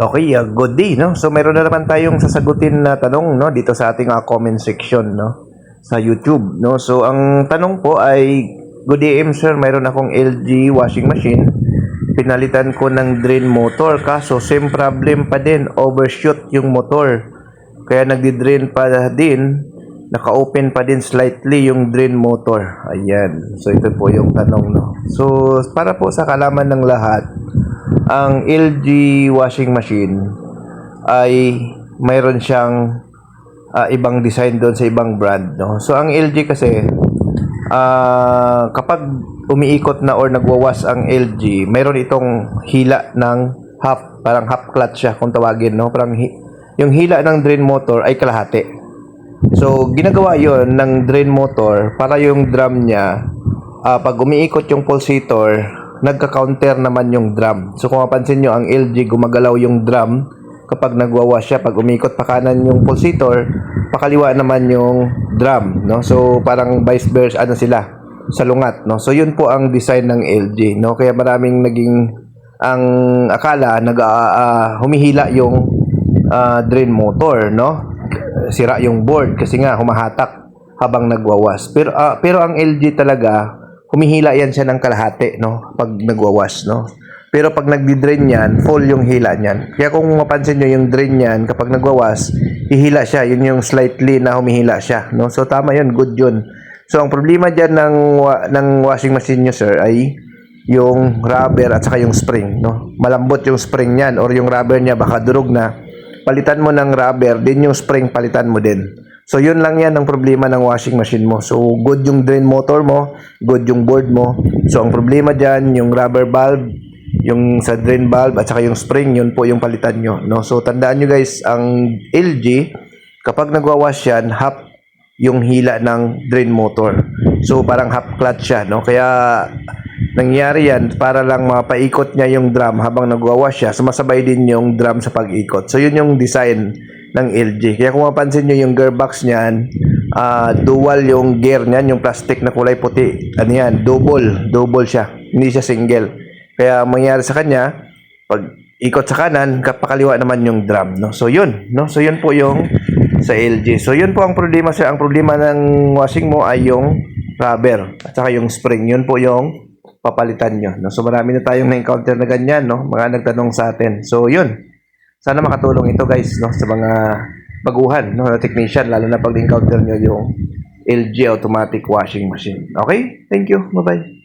Okay, uh, good day, no? So meron na naman tayong sasagutin na tanong, no, dito sa ating uh, comment section, no, sa YouTube, no. So ang tanong po ay, good day, sir, meron akong LG washing machine. Pinalitan ko ng drain motor, kaso same problem pa din, overshoot yung motor. Kaya nagdi-drain pa din, naka-open pa din slightly yung drain motor. Ayan. So ito po yung tanong, no. So para po sa kalaman ng lahat, ang LG washing machine ay mayroon siyang ah, ibang design doon sa ibang brand no? So ang LG kasi ah, kapag umiikot na or nagwawas ang LG mayroon itong hila ng half parang half clutch siya kung tawagin no? Parang hi- yung hila ng drain motor ay kalahati. So, ginagawa yon ng drain motor para yung drum niya, ah, pag umiikot yung pulsator, nagka-counter naman yung drum. So, kung mapansin nyo, ang LG gumagalaw yung drum kapag nagwawash siya. Pag umikot pa kanan yung pulsator, pakaliwa naman yung drum. No? So, parang vice versa, ano sila, salungat. No? So, yun po ang design ng LG. No? Kaya maraming naging, ang akala, nag, ah, humihila yung ah, drain motor, no? sira yung board kasi nga humahatak habang nagwawas. Pero ah, pero ang LG talaga humihila yan siya ng kalahati no pag nagwawas no. Pero pag nagdi-drain yan, full yung hila niyan. Kaya kung mapansin nyo yung drain niyan, kapag nagwawas, hihila siya. Yun yung slightly na humihila siya. No? So, tama yun. Good yun. So, ang problema dyan ng, ng washing machine nyo, sir, ay yung rubber at saka yung spring. No? Malambot yung spring niyan or yung rubber niya baka durog na palitan mo ng rubber, din yung spring palitan mo din. So yun lang yan ang problema ng washing machine mo. So good yung drain motor mo, good yung board mo. So ang problema diyan yung rubber valve, yung sa drain valve at saka yung spring, yun po yung palitan nyo. No? So tandaan nyo guys, ang LG, kapag nagwawash yan, half yung hila ng drain motor. So parang half clutch siya, no? Kaya nangyari yan para lang mapaikot niya yung drum habang nagwawash siya. Sumasabay din yung drum sa pag-ikot. So yun yung design ng LG. Kaya kung mapansin nyo yung gearbox niyan, ah, dual yung gear niyan, yung plastic na kulay puti. Ano yan? Double. Double siya. Hindi siya single. Kaya ang mangyari sa kanya, pag ikot sa kanan, kapakaliwa naman yung drum, no? So yun, no? So yun po yung sa LG. So yun po ang problema sir. Ang problema ng washing mo ay yung rubber at saka yung spring. Yun po yung papalitan nyo. No? So marami na tayong na-encounter na ganyan, no? Mga nagtanong sa atin. So yun. Sana makatulong ito guys, no? Sa mga baguhan, no? Na technician, lalo na pag encounter nyo yung LG automatic washing machine. Okay? Thank you. Bye-bye.